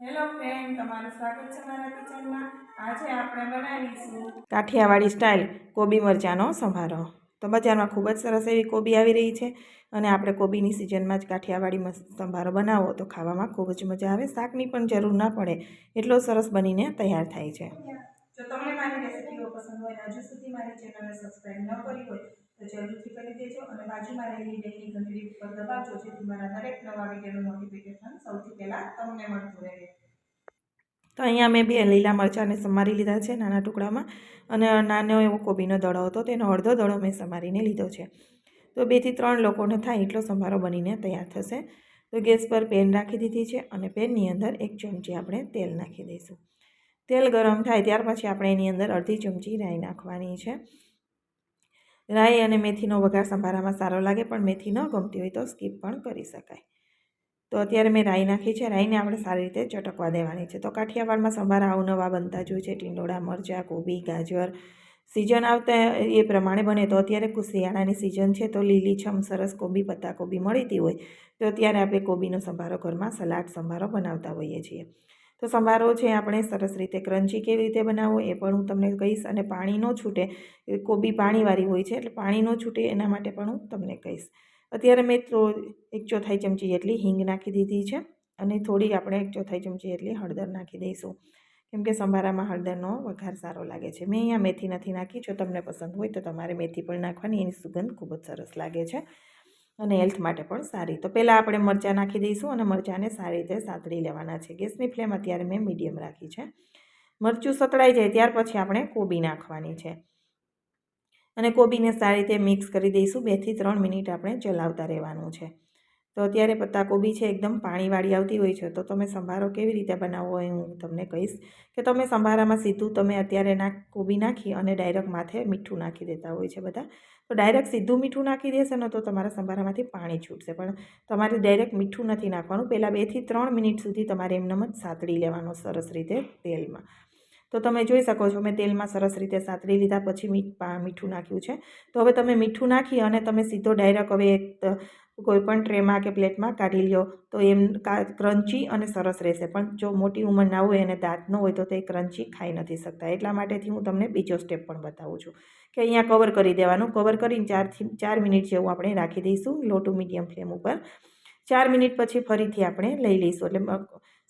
Hello friend તમારું સ્વાગત છે મારા કિચનમાં. આજે આપણે બનાવીશું કાઠિયાવાડી સ્ટાઇલ કોબી મરચાંનો સંભારો તો બજારમાં ખૂબ જ સરસ એવી કોબી આવી રહી છે અને આપણે કોબીની સિઝનમાં જ કાઠિયાવાડી સંભારો બનાવો તો ખાવામાં ખૂબ જ મજા આવે શાકની પણ જરૂર ના પડે એટલો સરસ બનીને તૈયાર થાય છે. જો તમને મારી રેસિપીઓ પસંદ હોય હજુ સુધી મારી ચેનલને સબસ્ક્રાઈબ ન કરી હોય તો જરૂરથી કરી દેજો અને બાજુમાં રહેલી બેલની ઘંટડી ઉપર દબાવજો, જેથી મારા દરેક નવા વિડીયોનું નોટિફિકેશન સૌથી પહેલાં તમને મળતું રહે. તો અહીંયા મેં બે લીલા મરચાંને સમારી લીધા છે નાના ટુકડામાં અને નાનો એવો કોબીનો દડો હતો, તેનો અડધો દડો મેં સમારીને લીધો છે. તો બેથી ત્રણ લોકોને થાય એટલો સંભારો બનીને તૈયાર થશે. તો ગેસ પર પેન રાખી દીધી છે અને પેનની અંદર એક ચમચી આપણે તેલ નાખી દઈશું. તેલ ગરમ થાય ત્યાર પછી આપણે એની અંદર અડધી ચમચી રાઈ નાખવાની છે. રાઈ અને મેથીનો વઘાર સંભારામાં સારો લાગે, પણ મેથી ન ગમતી હોય તો સ્કીપ પણ કરી શકાય. તો અત્યારે મેં રાઈ નાખી છે. રાઈને આપણે સારી રીતે ચટકવા દેવાની છે. તો કાઠિયાવાડમાં સંભારા અવનવા બનતા જ છે. ટીંડોળા, મરચાં, કોબી, ગાજર સિઝન આવતા એ પ્રમાણે બને. તો અત્યારે શિયાળાની સિઝન છે તો લીલીછમ સરસ કોબી પત્તા કોબી મળીતી હોય. તો ત્યારે આપણે કોબીનો સંભારો ઘરમાં સલાડ સંભારો બનાવતા હોઈએ છીએ. તો સંભારો છે, આપણે સરસ રીતે ક્રન્ચી કેવી રીતે બનાવવો એ પણ હું તમને કહીશ અને પાણી ન છૂટે કોબી પાણીવાળી હોય છે એટલે પાણી ન છૂટે એના માટે પણ હું તમને કહીશ. અત્યારે મેં તો એક ચોથાઈ ચમચી જેટલી હિંગ નાખી દીધી છે અને થોડી આપણે એક ચોથાઈ ચમચી જેટલી હળદર નાખી દઈશું. કેમ કે સંભારામાં હળદરનો વઘાર સારો લાગે છે. મેં અહીંયા મેથી નથી નાખી. જો તમને પસંદ હોય તો તમારે મેથી પણ નાખવાની, એની સુગંધ ખૂબ જ સરસ લાગે છે. અને હેલ્થ માટે પણ સારી. તો પહેલાં આપણે મરચાં નાખી દઈશું અને મરચાંને સારી રીતે સાતળી લેવાના છે. ગેસની ફ્લેમ અત્યારે મેં મીડિયમ રાખી છે. મરચું સતળાઈ જાય ત્યાર પછી આપણે કોબી નાખવાની છે. અને કોબીને સારી રીતે મિક્સ કરી દઈશું. બેથી ત્રણ મિનિટ આપણે ચલાવતા રહેવાનું છે. તો અત્યારે પત્તાકોબી છે, એકદમ પાણીવાળી આવતી હોય છે. તો તમે સંભારો કેવી રીતે બનાવવો એ હું તમને કહીશ કે તમે સંભારામાં સીધું તમે અત્યારે નાખ, કોબી નાખી અને ડાયરેક્ટ માથે મીઠું નાખી દેતા હોય છે બધા. તો ડાયરેક્ટ સીધું મીઠું નાખી દેશે ને તો તમારા સંભારામાંથી પાણી છૂટશે. પણ તમારે ડાયરેક્ટ મીઠું નથી નાખવાનું. પહેલાં બેથી ત્રણ મિનિટ સુધી તમારે એમનેમ જ સાતળી લેવાનો સરસ રીતે તેલમાં. તો તમે જોઈ શકો છો મેં તેલમાં સરસ રીતે સાતરી લીધા, પછી મીઠ નાખ્યું છે. તો હવે તમે મીઠું નાખી અને તમે સીધો ડાયરેક્ટ હવે એક ત- કોઈ પણ ટ્રેમાં કે પ્લેટમાં કાઢી લ્યો, તો એમ કા, ક્રન્ચી અને સરસ રહેશે. પણ જો મોટી ઉંમરના હોય અને દાંત ન હોય તો તે ક્રન્ચી ખાઈ નથી શકતા. એટલા માટેથી હું તમને બીજો સ્ટેપ પણ બતાવું છું કે અહીંયા કવર કરી દેવાનું. કવર કરીને ચારથી, ચાર મિનિટ જેવું આપણે રાખી દઈશું લો ટુ મીડિયમ ફ્લેમ ઉપર. ચાર મિનિટ પછી ફરીથી આપણે લઈ લઈશું. એટલે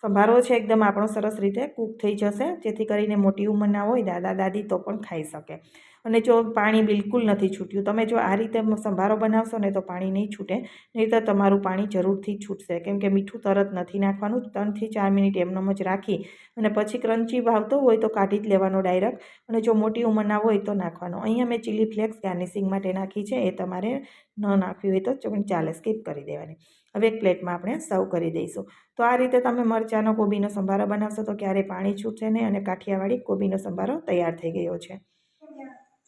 સંભારો છે એકદમ આપણો સરસ રીતે કૂક થઈ જશે. જેથી કરીને મોટી ઉંમરના હોય દાદા, દાદી તો પણ ખાઈ શકે. અને જો પાણી બિલકુલ નથી છૂટ્યું, તમે જો આ રીતે સંભારો બનાવશો ને તો પાણી નહીં છૂટે નહીં તો તમારું પાણી જરૂરથી છૂટશે. કેમ કે મીઠું તરત નથી નાખવાનું, ત્રણથી ચાર મિનિટ એમનેમ જ રાખી અને પછી ક્રન્ચી ભાવતો હોય તો કાઢી જ લેવાનો ડાયરેક્ટ અને જો મોટી ઉંમરના હોય તો નાખવાનો. અહીંયા મેં ચીલી ફ્લેક્સ ગાર્નિશિંગ માટે નાખી છે, એ તમારે ન નાખવી હોય તો ચાલે, સ્કીપ કરી દેવાની. હવે એક પ્લેટમાં આપણે સર્વ કરી દઈશું. તો આ રીતે તમે મરચાંનો કોબીનો સંભારો બનાવશો તો ક્યારેય પાણી છૂટશે નહીં અને કાઠિયાવાડી કોબીનો સંભારો તૈયાર થઈ ગયો છે.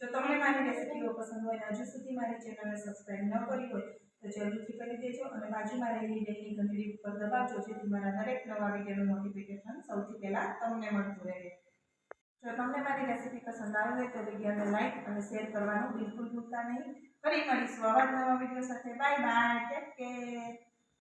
જો તમને મારી રેસિપીઓ પસંદ હોય અને હજુ સુધી મારી ચેનલને સબસ્ક્રાઇબ ન કરી હોય, તો જરૂરથી કરી દેજો અને બાજુમાં રહેલી બેલની ઘંટડી ઉપર દબાવજો, જેથી મારા દરેક નવા વિડીયોનું નોટિફિકેશન સૌથી પહેલાં તમને મળતું રહે. જો તમને મારી રેસિપી પસંદ આવી હોય તો વિડીયોને લાઈક અને શેર કરવાનું બિલકુલ ભૂલતા નહીં. ફરી મળીશું આવા નવા વીડિયો સાથે. Bye bye take care